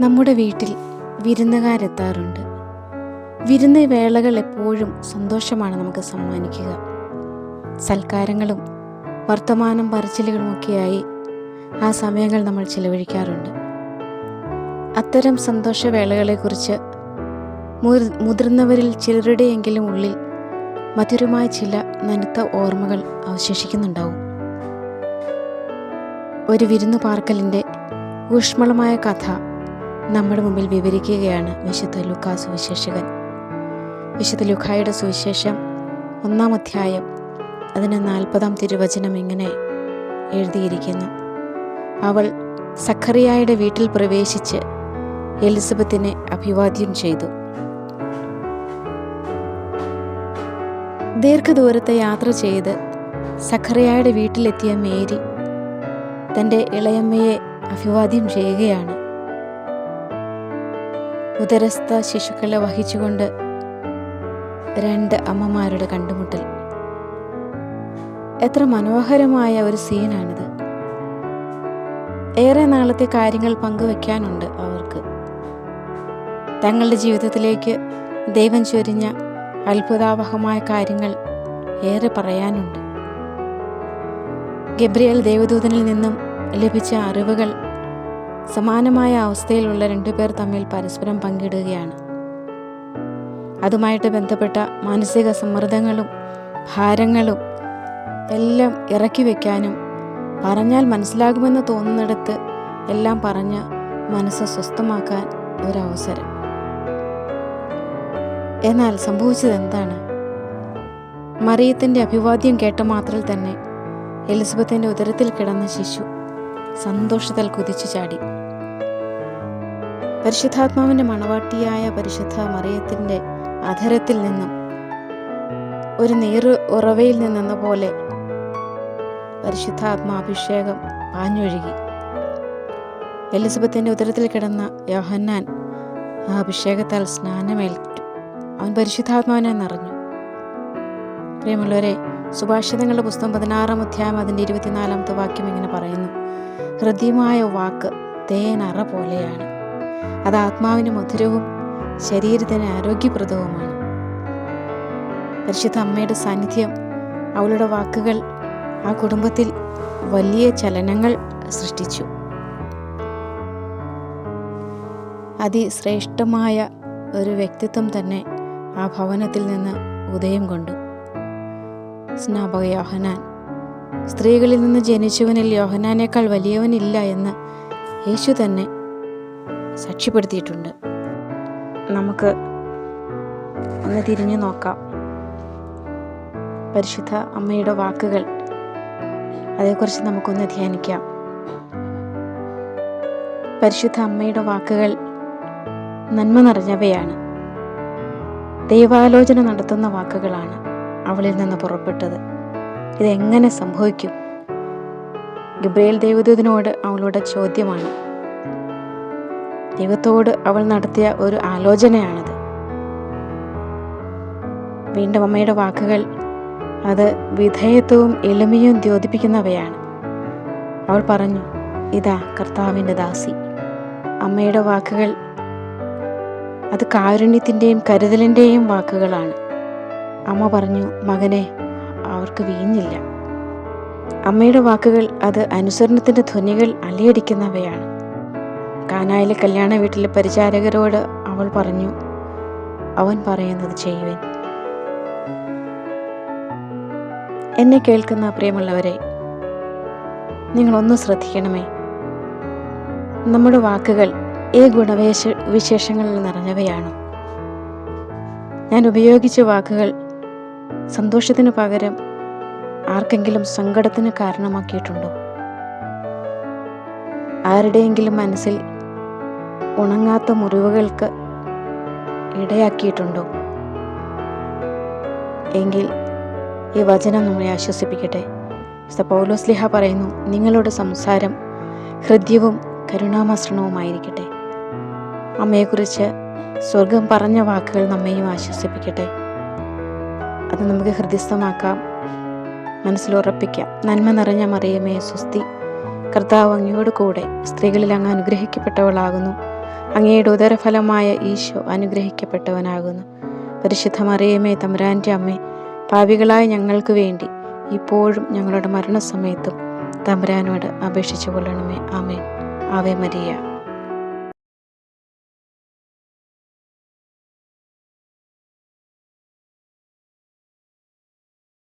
നമ്മുടെ വീട്ടിൽ വിരുന്നുകാരെത്താറുണ്ട്. വിരുന്ന് വേളകൾ എപ്പോഴും സന്തോഷമാണ് നമുക്ക് സമ്മാനിക്കുക. സൽക്കാരങ്ങളും വർത്തമാനം പറച്ചിലുകളുമൊക്കെയായി ആ സമയങ്ങൾ നമ്മൾ ചിലവഴിക്കാറുണ്ട്. അത്തരം സന്തോഷവേളകളെക്കുറിച്ച് മുതിർ മുതിർന്നവരിൽ ചിലരുടെയെങ്കിലും ഉള്ളിൽ മധുരമായ ചില നനുത്ത ഓർമ്മകൾ അവശേഷിക്കുന്നുണ്ടാവും. ഒരു വിരുന്നു പാർക്കലിന്റെ ഊഷ്മളമായ കഥ നമ്മുടെ മുമ്പിൽ വിവരിക്കുകയാണ് വിശുദ്ധ ലുക്കാ സുവിശേഷകൻ. വിശുദ്ധ ലുക്കായുടെ സുവിശേഷം ഒന്നാം അധ്യായം അതിന് നാൽപ്പതാം തിരുവചനം ഇങ്ങനെ എഴുതിയിരിക്കുന്നു. അവൾ സഖറിയായുടെ വീട്ടിൽ പ്രവേശിച്ച് എലിസബത്തിനെ അഭിവാദ്യം ചെയ്തു. ദീർഘദൂരത്തെ യാത്ര ചെയ്ത് സഖറിയായുടെ വീട്ടിലെത്തിയ മേരി തന്റെ ഇളയമ്മയെ അഭിവാദ്യം ചെയ്യുകയാണ്. ഉദരസ്ഥ ശിശുക്കളെ വഹിച്ചുകൊണ്ട് രണ്ട് അമ്മമാരുടെ കണ്ടുമുട്ടൽ. എത്ര മനോഹരമായ ഒരു സീനാണിത്. ഏറെ നാളത്തെ കാര്യങ്ങൾ പങ്കുവെക്കാനുണ്ട് അവർക്ക്. തങ്ങളുടെ ജീവിതത്തിലേക്ക് ദൈവം ചൊരിഞ്ഞ അത്ഭുതാവഹമായ കാര്യങ്ങൾ ഏറെ പറയാനുണ്ട്. ഗബ്രിയൽ ദേവദൂതനിൽ നിന്നും ലഭിച്ച അറിവുകൾ സമാനമായ അവസ്ഥയിലുള്ള രണ്ടുപേർ തമ്മിൽ പരസ്പരം പങ്കിടുകയാണ്. അതുമായിട്ട് ബന്ധപ്പെട്ട മാനസിക സമ്മർദ്ദങ്ങളും ഭാരങ്ങളും എല്ലാം ഇറക്കി വയ്ക്കാനും പറഞ്ഞാൽ മനസ്സിലാകുമെന്ന് തോന്നുന്നിടത്ത് എല്ലാം പറഞ്ഞ് മനസ്സ് സ്വസ്ഥമാക്കാൻ ഒരവസരം. എന്നാൽ സംഭവിച്ചത് എന്താണ്? മറിയത്തിന്റെ അഭിവാദ്യം കേട്ട മാത്രയിൽ തന്നെ എലിസബത്തിന്റെ ഉദരത്തിൽ കിടന്ന ശിശു സന്തോഷത്തിൽ കുതിച്ചു ചാടി. പരിശുദ്ധാത്മാവിന്റെ മണവാട്ടിയായ പരിശുദ്ധ മറിയത്തിന്റെ അധരത്തിൽ നിന്നും ഒരു നീറു ഉറവയിൽ നിന്നെന്ന പോലെ പരിശുദ്ധാത്മാഭിഷേകം പാഞ്ഞൊഴുകി. എലിസബത്തിന്റെ ഉദരത്തിൽ കിടന്ന യോഹന്നാൻ ആ അഭിഷേകത്താൽ സ്നാനമേൽറ്റു അവൻ പരിശുദ്ധാത്മാവിനെ നിറഞ്ഞു. പ്രിയമുള്ളവരെ സുഭാഷിതങ്ങളുടെ പുസ്തകം പതിനാറാം അധ്യായം അതിന്റെ ഇരുപത്തിനാലാമത്തെ വാക്യം ഇങ്ങനെ പറയുന്നു. ഹൃദ്യമായ വാക്ക് തേനറ പോലെയാണ്. അത് ആത്മാവിന് മധുരവും ശരീരത്തിന് ആരോഗ്യപ്രദവുമാണ്. പരിശുദ്ധ അമ്മയുടെ സാന്നിധ്യം അവളുടെ വാക്കുകൾ ആ കുടുംബത്തിൽ വലിയ ചലനങ്ങൾ സൃഷ്ടിച്ചു. അതിശ്രേഷ്ഠമായ ഒരു വ്യക്തിത്വം തന്നെ ആ ഭവനത്തിൽ നിന്ന് ഉദയം കൊണ്ടു. സ്നാപക യോഹനാൻ സ്ത്രീകളിൽ നിന്ന് ജനിച്ചവനിൽ യോഹനാനേക്കാൾ വലിയവനില്ല എന്ന് യേശു തന്നെ സാക്ഷ്യപ്പെടുത്തിയിട്ടുണ്ട്. നമുക്ക് ഒന്ന് തിരിഞ്ഞു നോക്കാം. പരിശുദ്ധ അമ്മയുടെ വാക്കുകൾ. അതേക്കുറിച്ച് നമുക്കൊന്ന് ധ്യാനിക്കാം. പരിശുദ്ധ അമ്മയുടെ വാക്കുകൾ നന്മ നിറഞ്ഞവയാണ്. ദൈവാലോചന നടത്തുന്ന വാക്കുകളാണ് അവളിൽ നിന്ന് പുറപ്പെട്ടത്. ഇതെങ്ങനെ സംഭവിക്കും? ഗബ്രിയേൽ ദൈവദൂതനോട് അവളുടെ ചോദ്യമാണ്. ദൈവത്തോട് അവൾ നടത്തിയ ഒരു ആലോചനയാണത്. വീണ്ടും അമ്മയുടെ വാക്കുകൾ അത് വിധേയത്വവും എളിമയും ദ്യോതിപ്പിക്കുന്നവയാണ്. അവൾ പറഞ്ഞു ഇതാ കർത്താവിന്റെ ദാസി. അമ്മയുടെ വാക്കുകൾ അത് കാരുണ്യത്തിന്റെയും കരുതലിന്റെയും വാക്കുകളാണ്. അമ്മ പറഞ്ഞു മകനെ അവർക്ക് വീഞ്ഞില്ല. അമ്മയുടെ വാക്കുകൾ അത് അനുസരണത്തിന്റെ ധ്വനികൾ അലയടിക്കുന്നവയാണ്. കാനായിലെ കല്യാണ വീട്ടിലെ പരിചാരകരോട് അവൾ പറഞ്ഞു അവൻ പറയുന്നത് ചെയ്യുവൻ എന്നെ കേൾക്കുന്ന പ്രിയമുള്ളവരെ നിങ്ങളൊന്ന് ശ്രദ്ധിക്കണമേ. നമ്മുടെ വാക്കുകൾ ഏ ഗുണവേശ വിശേഷങ്ങളിൽ നിറഞ്ഞവയാണ്. ഞാൻ ഉപയോഗിച്ച വാക്കുകൾ സന്തോഷത്തിന് പകരം ആർക്കെങ്കിലും സങ്കടത്തിന് കാരണമാക്കിയിട്ടുണ്ടോ? ആരുടെയെങ്കിലും മനസ്സിൽ ഉണങ്ങാത്ത മുറിവുകൾക്ക് ഇടയാക്കിയിട്ടുണ്ടോ? എങ്കിൽ ഈ വചനം നമ്മളെ ആശ്വസിപ്പിക്കട്ടെ. പൗലോസ്ലിഹ പറയുന്നു നിങ്ങളുടെ സംസാരം ഹൃദ്യവും കരുണാമസൃണവുമായിരിക്കട്ടെ അമ്മയെക്കുറിച്ച് സ്വർഗം പറഞ്ഞ വാക്കുകൾ നമ്മെയും ആശ്വസിപ്പിക്കട്ടെ. അത് നമുക്ക് ഹൃദയസ്ഥമാക്കാം. മനസ്സിലുറപ്പിക്കാം. നന്മ നിറഞ്ഞ മറിയമേ സുസ്തി കർത്താവ് അങ്ങയോട് കൂടെ സ്ത്രീകളിൽ അങ്ങ് അനുഗ്രഹിക്കപ്പെട്ടവളാകുന്നു. അങ്ങയുടെ ഉദരഫലമായ ഈശോ അനുഗ്രഹിക്കപ്പെട്ടവനാകുന്നു. പരിശുദ്ധ മറിയമേ തമരാന്റെ അമ്മേ പാവികളായ ഞങ്ങൾക്ക് വേണ്ടി ഇപ്പോഴും ഞങ്ങളുടെ മരണസമയത്തും തമ്പുരാനോട് അപേക്ഷിച്ചു കൊള്ളണമേ ആമേൻ. Ave Maria.